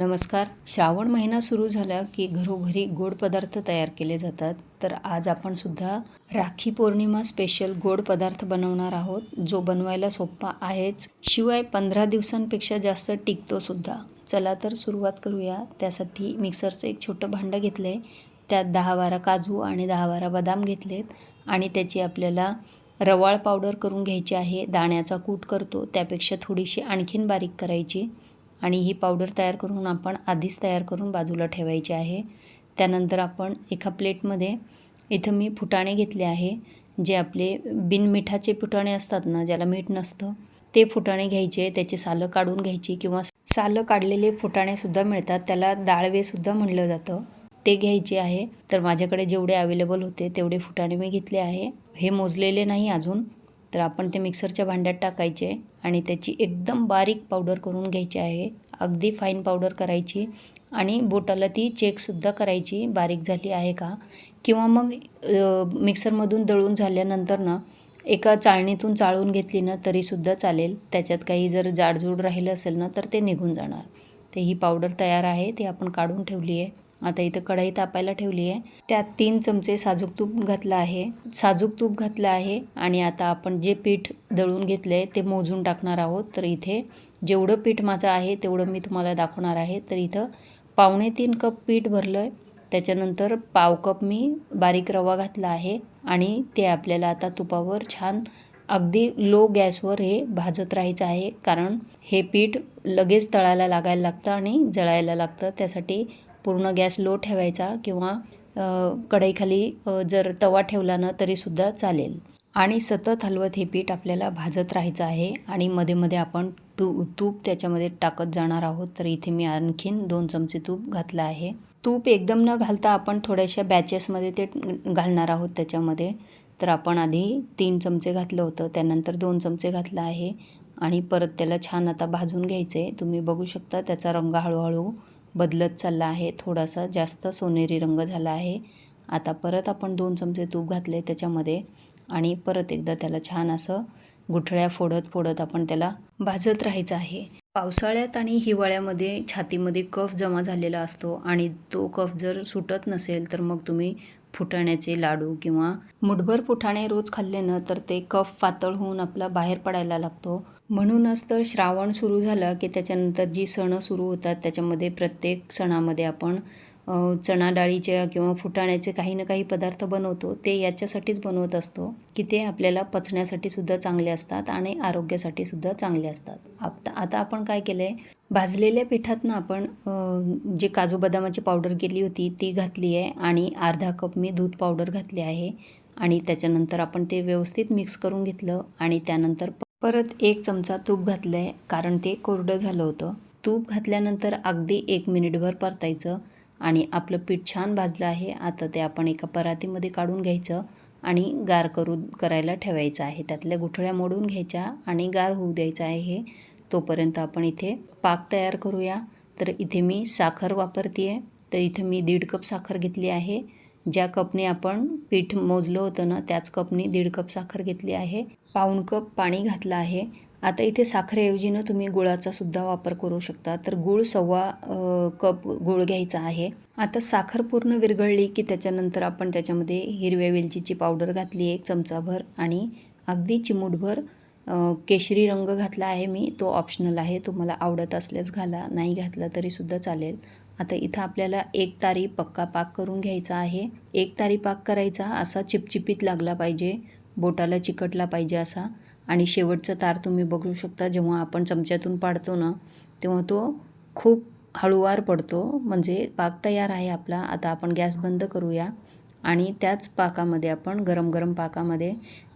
नमस्कार. श्रावण महिना सुरू झाला की घरोघरी गोड पदार्थ तयार केले जातात. तर आज आपण सुद्धा राखी पौर्णिमा स्पेशल गोड पदार्थ बनवणार आहोत जो बनवायला सोपा आहेच. शिवाय पंधरा दिवसांपेक्षा जास्त टिकतो सुद्धा. चला तर सुरुवात करूया. त्यासाठी मिक्सरचं एक छोटं भांडं घेतलं आहे त्यात दहा बारा काजू आणि दहा बारा बदाम घेतलेत आणि त्याची आपल्याला रवाळ पावडर करून घ्यायची आहे. दाण्याचा कूट करतो. त्यापेक्षा थोडीशी आणखीन बारीक करायची. आणि ही पावडर तयार करून आपण आधीच तयार करून बाजूला ठेवायची आहे. त्यानंतर आपण एका प्लेटमध्ये इथं मी फुटाणे घेतले आहे. जे आपले बिनमिठाचे फुटाणे असतात ना ज्याला मीठ नसतं ते फुटाणे घ्यायचे. त्याचे सालं काढून घ्यायची किंवा सालं काढलेले फुटाणेसुद्धा मिळतात. त्याला डाळवेसुद्धा म्हणलं जातं. ते घ्यायचे आहे. तर माझ्याकडे जेवढे अवेलेबल होते तेवढे फुटाणे मी घेतले आहे. हे मोजलेले नाही अजून. तर आपण ते मिक्सरच्या भांड्यात टाकायचे. आणि त्याची एकदम बारीक पावडर करून घ्यायची आहे. अगदी फाईन पावडर करायची. आणि बोटाला ती चेकसुद्धा करायची बारीक झाली आहे का? किंवा मग मिक्सरमधून दळून झाल्यानंतर ना एका चाळणीतून चाळून घेतली ना तरीसुद्धा चालेल. त्याच्यात काही जर जाडजूड राहिलं असेल ना तर ते निघून जाणार. ते ही पावडर तयार आहे ती आपण काढून ठेवली आहे. आता इथं कढई तापायला ठेवली आहे. त्यात तीन चमचे साजूक तूप घातलं आहे. साजूक तूप घातलं आहे आणि आता आपण जे पीठ दळून घेतलं आहे ते मोजून टाकणार आहोत. तर इथे जेवढं पीठ माझं आहे तेवढं मी तुम्हाला दाखवणार आहे. तर इथं पावणे तीन कप पीठ भरलं आहे त्याच्यानंतर पाव कप मी बारीक रवा घातला आहे आणि ते आपल्याला आता तुपावर छान अगदी लो गॅसवर हे भाजत राहायचं आहे. कारण हे पीठ लगेच तळायला लागायला लागतं आणि जळायला लागतं. त्यासाठी पूर्ण गॅस लो ठेवायचा किंवा कढईखाली जर तवा ठेवला ना तरीसुद्धा चालेल. आणि सतत हलवत हे पीठ आपल्याला भाजत राहायचं आहे आणि मध्ये मध्ये आपण तू तूप त्याच्यामध्ये टाकत जाणार आहोत. तर इथे मी आणखीन दोन चमचे तूप घातलं आहे. तूप एकदम न घालता आपण थोड्याशा बॅचेसमध्ये ते घालणार आहोत त्याच्यामध्ये. तर आपण आधी तीन चमचे घातलं होतं त्यानंतर दोन चमचे घातलं आहे. आणि परत त्याला छान आता भाजून घ्यायचं आहे तुम्ही बघू शकता त्याचा रंग हळूहळू बदलत चालला आहे. थोडासा जास्त सोनेरी रंग झाला आहे. आता परत आपण दोन चमचे तूप घातले त्याच्यामध्ये आणि परत एकदा त्याला छान असं गुठळ्या फोडत फोडत आपण त्याला भाजत राहायचं आहे. पावसाळ्यात आणि हिवाळ्यामध्ये छातीमध्ये कफ जमा झालेला असतो आणि तो कफ जर सुटत नसेल तर मग तुम्ही फुटाण्याचे लाडू किंवा मुठभर फुटाणे रोज खाल्ले ना तर ते कफ पातळ होऊन आपला बाहेर पडायला लागतो. म्हणूनच तर श्रावण सुरू झालं की त्याच्यानंतर जी सणं सुरू होतात त्याच्यामध्ये प्रत्येक सणामध्ये आपण चणा डाळीच्या किंवा फुटाण्याचे काही ना काही पदार्थ बनवतो. ते याच्यासाठीच बनवत असतो की ते आपल्याला पचण्यासाठी सुद्धा चांगले असतात आणि आरोग्यासाठी सुद्धा चांगले असतात. आता आता आपण काय केलं आहे भाजलेल्या पिठातनं आपण जे काजू बदामाची पावडर केली होती ती घातली आहे आणि अर्धा कप मी दूध पावडर घातली आहे आणि त्याच्यानंतर आपण ते व्यवस्थित मिक्स करून घेतलं आणि त्यानंतर परत एक चमचा तूप घातलं आहे कारण ते कोरडं झालं होतं. तूप घातल्यानंतर अगदी एक मिनिटभर परतायचं आणि आपलं पीठ छान भाजलं आहे. आता ते आपण एका परातीमध्ये काढून घ्यायचं आणि गार करू करायला ठेवायचं आहे. त्यातल्या गुठळ्या मोडून घ्यायच्या आणि गार होऊ द्यायचं आहे हे. तोपर्यंत आपण इथे पाक तयार करूया. तर इथे मी साखर वापरते आहे तर इथे मी दीड कप साखर घेतली आहे. ज्या कपने आपण पीठ मोजलं होतं ना त्याच कपने दीड कप साखर घेतली आहे. पाऊण कप पाणी घातलं आहे. आता इथे साखरेऐवजीनं तुम्ही गुळाचा सुद्धा वापर करू शकता. तर गुळ सव्वा कप गुळ घ्यायचा आहे. आता साखर पूर्ण विरघळली की त्याच्यानंतर आपण त्याच्यामध्ये हिरव्या वेलचीची पावडर घातली एक चमचाभर आणि अगदी चिमूटभर केशरी रंग घातला आहे मी. तो ऑप्शनल आहे. तुम्हाला आवडत असल्यास घाला. नाही घातला तरीसुद्धा चालेल. आता इथं आपल्याला एक तारी पक्का पाक करून घ्यायचा आहे. एक तारी पाक करायचा असा चिपचिपीत लागला पाहिजे. बोटाला चिकटला पाहिजे असा. आणि शेवटचं तार तुम्ही बघू शकता. जेव्हा आपण चमच्यातून पाडतो ना तेव्हा तो खूप हळूवार पडतो. म्हणजे पाक तयार आहे आपला. आता आपण गॅस बंद करूया. आणि त्याच पाकामध्ये आपण गरम गरम पाकामध्ये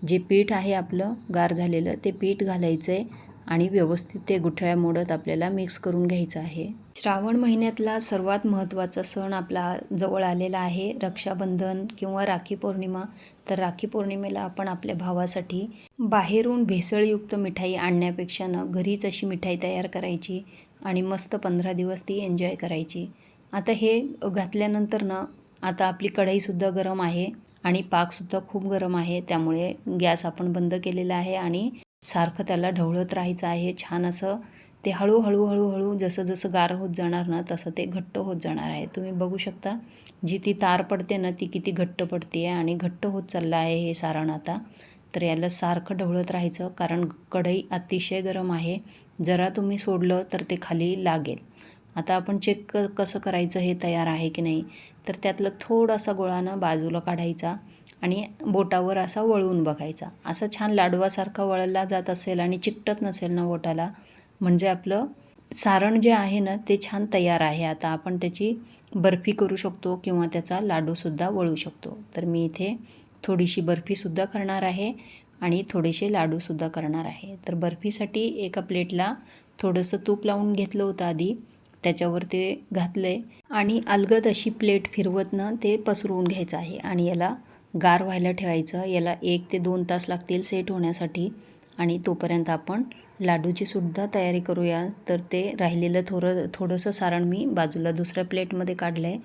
जे पीठ आहे आपलं गार झालेलं ते पीठ घालायचं आहे आणि व्यवस्थित ते गुठळ्या मोडत आपल्याला मिक्स करून घ्यायचं आहे. श्रावण महिन्यातला सर्वात महत्त्वाचा सण आपला जवळ आलेला आहे रक्षाबंधन किंवा राखी पौर्णिमा. तर राखी पौर्णिमेला आपण आपल्या भावासाठी बाहेरून भेसळयुक्त मिठाई आणण्यापेक्षा ना घरीच अशी मिठाई तयार करायची आणि मस्त पंधरा दिवस ती एन्जॉय करायची. आता हे घातल्यानंतर ना आता आपली कढईसुद्धा गरम आहे आणि पाकसुद्धा खूप गरम आहे त्यामुळे गॅस आपण बंद केलेला आहे आणि सारखं त्याला ढवळत राहायचं आहे. छान असं ते हळूहळू हळूहळू जसं जसं गार होत जाणार ना तसं ते घट्ट होत जाणार आहे. तुम्ही बघू शकता जी ती तार पडते ना ती किती घट्ट पडते आहे आणि घट्ट होत चाललं आहे हे सारण आता. तर याला सारखं ढवळत राहायचं कारण कढई अतिशय गरम आहे. जरा तुम्ही सोडलं तर ते खाली लागेल. आता आपण चेक क कसं करायचं हे तयार आहे की नाही तर त्यातलं थोडासा गोळानं बाजूला काढायचा आणि बोटावर असा वळवून बघायचा. असं छान लाडवासारखा वळला जात असेल आणि चिकटत नसेल ना बोटाला म्हणजे आपलं सारण जे आहे ना ते छान तयार आहे. आता आपण त्याची बर्फी करू शकतो किंवा त्याचा लाडूसुद्धा वळू शकतो. तर मी इथे थोडीशी बर्फीसुद्धा करणार आहे आणि थोडेसे लाडूसुद्धा करणार आहे. तर बर्फीसाठी एका प्लेटला थोडंसं तूप लावून घेतलं होतं आधी. त्याच्यावर ते घातलं आहे आणि अलगद अशी प्लेट फिरवतनं ते पसरवून घ्यायचं आहे आणि याला गार व्हायला ठेवायचं. याला एक ते दोन तास लागतील सेट होण्यासाठी आणि तोपर्यंत आपण लाडूची सुद्धा तयारी करूया. तर ते राहिलेलं थोडं थोडंसं सारण मी बाजूला दुसऱ्या प्लेटमध्ये काढलं आहे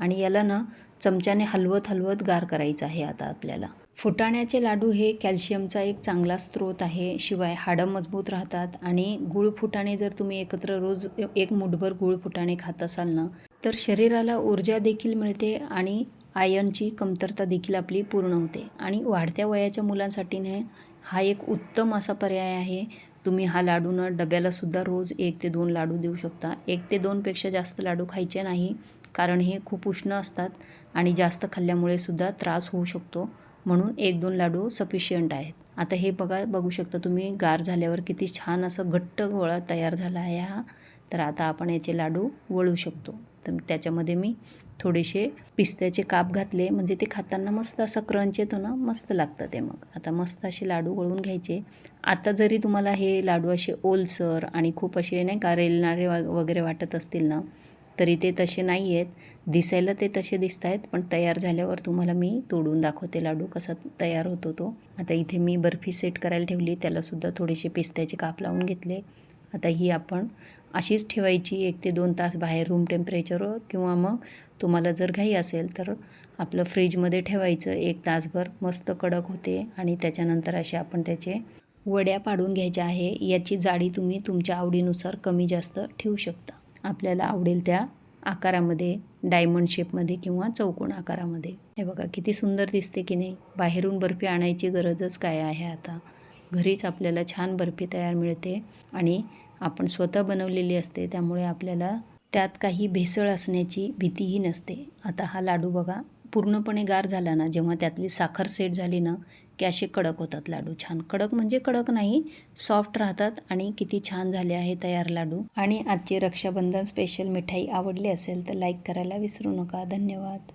आणि याला ना चमच्याने हलवत हलवत गार करायचं आहे आता आपल्याला. फुटाण्याचे लाडू हे कॅल्शियमचा एक चांगला स्रोत आहे शिवाय हाडं मजबूत राहतात आणि गुळ फुटाणे जर तुम्ही एकत्र रोज एक मुठभर गुळ फुटाणे खात असाल ना तर शरीराला ऊर्जा देखील मिळते आणि आयर्नची कमतरता देखील आपली पूर्ण होते. आणि वाढत्या वयाच्या मुलांसाठी हा एक उत्तम असा पर्याय आहे. तुम्ही हा लाडूनं डब्यालासुद्धा रोज एक ते दोन लाडू देऊ शकता. एक ते दोनपेक्षा जास्त लाडू खायचे नाही कारण हे खूप उष्ण असतात आणि जास्त खाल्ल्यामुळे सुद्धा त्रास होऊ शकतो. म्हणून एक दोन लाडू सफिशियंट आहेत. आता हे बघा बघू शकता तुम्ही गार झाल्यावर किती छान असं घट्ट गोळा तयार झाला आहे हा. तर आता आपण याचे लाडू वळू शकतो. तर त्याच्यामध्ये मी थोडेसे पिस्त्याचे काप घातले. म्हणजे ते खाताना मस्त असं क्रंच येतो ना मस्त लागतं ते मग. आता मस्त असे लाडू वळून घ्यायचे. आता जरी तुम्हाला हे लाडू असे ओलसर आणि खूप असे नाही का रेलणारे वगैरे वाटत असतील ना तरी ते तसे नाही आहेत. दिसायला ते तसे दिसत आहेत पण तयार झाल्यावर तुम्हाला मी तोडून दाखवते लाडू कसा तयार होतो तो. आता इथे मी बर्फी सेट करायला ठेवली त्यालासुद्धा थोडेसे पिस्त्याचे काप लावून घेतले. आता ही आपण अशीच ठेवायची एक ते दोन तास बाहेर रूम टेम्परेचरवर किंवा मग तुम्हाला जर घाई असेल तर आपलं फ्रीजमध्ये ठेवायचं. एक तासभर मस्त कडक होते आणि त्याच्यानंतर असे आपण त्याचे वड्या पाडून घ्यायच्या आहे. याची जाडी तुम्ही तुमच्या आवडीनुसार कमी जास्त ठेवू शकता. आपल्याला आवडेल त्या आकारामध्ये डायमंड शेपमध्ये किंवा चौकोन आकारामध्ये. हे बघा किती सुंदर दिसते की नाही. बाहेरून बर्फी आणायची गरजच काय आहे आता? घरीच आपल्याला छान बर्फी तयार मिळते आणि आपण स्वतः बनवलेली असते त्यामुळे आपल्याला त्यात काही भेसळ असण्याची भीतीही नसते. आता हा लाडू बघा. पूर्णपणे गार झाला ना जेव्हा त्यातली साखर सेट झाली ना की असे कडक होतात लाडू. छान. कडक म्हणजे कडक नाही सॉफ्ट राहतात आणि किती छान झाले आहे तयार लाडू. आणि आजची रक्षाबंधन स्पेशल मिठाई आवडली असेल तर लाईक करायला विसरू नका. धन्यवाद.